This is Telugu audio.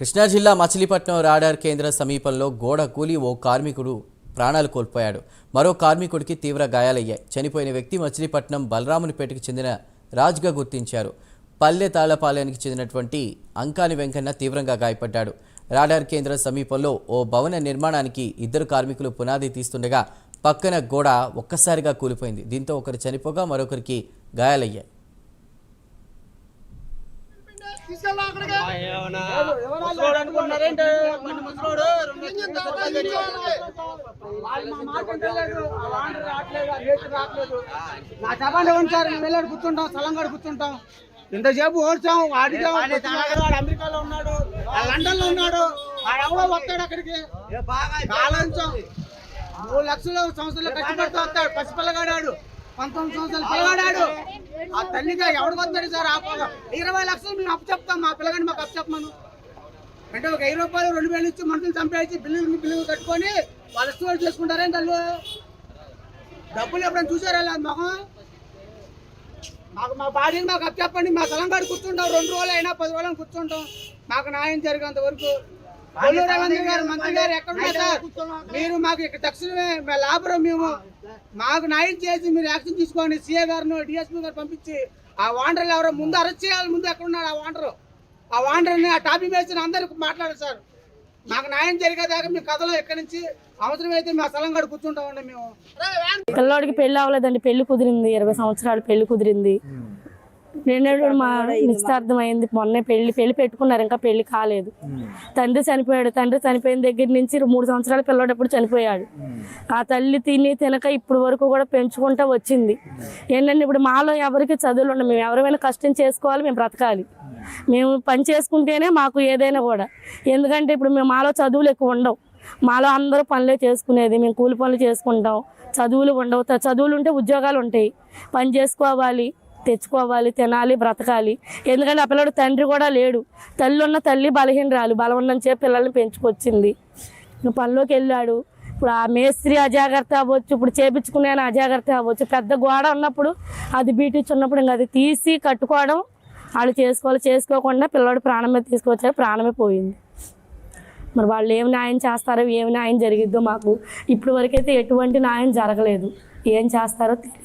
కృష్ణా జిల్లా మచిలీపట్నం రాడార్ కేంద్ర సమీపంలో గోడ కూలి ఓ కార్మికుడు ప్రాణాలు కోల్పోయాడు. మరో కార్మికుడికి తీవ్ర గాయాలయ్యాయి. చనిపోయిన వ్యక్తి మచిలీపట్నం బలరామునిపేటకు చెందిన రాజ్గా గుర్తించారు. పల్లె తాళపాలెనికి చెందినటువంటి అంకాని వెంకన్న తీవ్రంగా గాయపడ్డాడు. రాడార్ కేంద్ర సమీపంలో ఓ భవన నిర్మాణానికి ఇద్దరు కార్మికులు పునాది తీస్తుండగా పక్కన గోడ ఒక్కసారిగా కూలిపోయింది. దీంతో ఒకరు చనిపోగా మరొకరికి గాయాలయ్యాయి. నా చెప్పండి సార్ మేము వెళ్ళాడు కూర్చుంటాం సలంగాడు కూర్చుంటాం. ఇంతసేపు ఓడ్చాం వాడు అమెరికాలో ఉన్నాడు ఆ లండన్లో ఉన్నాడు ఎవడో వస్తాడు అక్కడికి. కాలంచాం మూడు లక్షలు సంవత్సరాలు కష్టపడుతూ వస్తాడు పసిపిల్లగాడాడు. పంతొమ్మిది సంవత్సరాలు పిల్లగాడాడు. ఆ తల్లిగా ఎవడికి వస్తాడు సార్? ఇరవై లక్షలు మేము అప్పు చెప్తాం మా పిల్లగాడిని మాకు అప్పు చెప్పమను. అంటే ఒక వెయ్యి రూపాయలు రెండు వేలు ఇచ్చి మనుషులు చంపేసి బిల్లులు బిల్లులు కట్టుకొని వాళ్ళు స్టోర్ చేసుకుంటారేంటి వాళ్ళు డబ్బులు ఎప్పుడైనా చూసారా లేదు మొహం? మాకు మా బాడీని మాకు అప్పు చెప్పండి మా తెలంగాణ కూర్చుంటాం రెండు రోజులు అయినా పది రోజులు కూర్చుంటాం. మాకు న్యాయం జరిగేంత వరకు. మంత్రి గారు ఎక్కడ మీరు మాకు ఇక్కడ తక్షణమే మా లాభరం మేము. మాకు న్యాయం చేసి మీరు యాక్షన్ తీసుకోండి. సీఏ గారిని డిఎస్పీ గారు పంపించి ఆ వాండర్లు ఎవరో ముందు అరెస్ట్ చేయాలి. ముందు ఎక్కడ ఉన్నాడు ఆ వాండరు? ఆ వాండర్ని ఆ టాపింగ్ వేసిన అందరికి మాట్లాడారు సార్. మాకు న్యాయం జరిగేదాకా మీ కథలో ఎక్కడి నుంచి అవసరమైతే మా స్థలం కాడ కూర్చుంటామండి మేము. పిల్లోడికి పెళ్ళి అవ్వలేదండి. పెళ్ళి కుదిరింది. ఇరవై సంవత్సరాలు పెళ్ళి కుదిరింది. రెండేళ్ళు మా నిశ్చితార్థం అయింది మొన్నే పెళ్ళి పెళ్ళి పెట్టుకున్నారు. ఇంకా పెళ్ళి కాలేదు. తండ్రి చనిపోయాడు. తండ్రి చనిపోయిన దగ్గర నుంచి మూడు సంవత్సరాల పిల్లోడప్పుడు చనిపోయాడు. ఆ తల్లి తిని తినక ఇప్పుడు వరకు కూడా పెంచుకుంటూ వచ్చింది. ఏంటంటే ఇప్పుడు మాలో ఎవరికి చదువులు ఉండవు. మేము ఎవరైనా కష్టం చేసుకోవాలి మేము బ్రతకాలి. మేము పని చేసుకుంటేనే మాకు ఏదైనా కూడా. ఎందుకంటే ఇప్పుడు మేము మాలో చదువులు ఎక్కువ ఉండవు. మాలో అందరూ పనులే చేసుకునేది. మేము కూలి పనులు చేసుకుంటాం. చదువులు ఉండవు. చదువులు ఉంటే ఉద్యోగాలు ఉంటాయి. పని చేసుకోవాలి. తెచ్చుకోవాలి తినాలి బ్రతకాలి. ఎందుకంటే ఆ పిల్లడు తండ్రి కూడా లేడు. తల్లి ఉన్న తల్లి బలహీనరాలు. బలం ఉన్నని చెప్పి పిల్లల్ని పెంచుకొచ్చింది. పనిలోకి వెళ్ళాడు. ఇప్పుడు ఆ మేస్త్రి అజాగ్రత్త అవ్వచ్చు. ఇప్పుడు చేపించుకునే అజాగ్రత్త అవ్వచ్చు. పెద్ద గోడ ఉన్నప్పుడు అది బీటిచ్చి ఉన్నప్పుడు ఇంకా అది తీసి కట్టుకోవడం వాళ్ళు చేసుకోవాలి. చేసుకోకుండా పిల్లవాడు ప్రాణం మీద తీసుకొచ్చారు ప్రాణమే పోయింది. మరి వాళ్ళు ఏం న్యాయం చేస్తారో ఏం న్యాయం జరిగిద్దో మాకు ఇప్పుడు వరకైతే ఎటువంటి న్యాయం జరగలేదు. ఏం చేస్తారో తెలియదు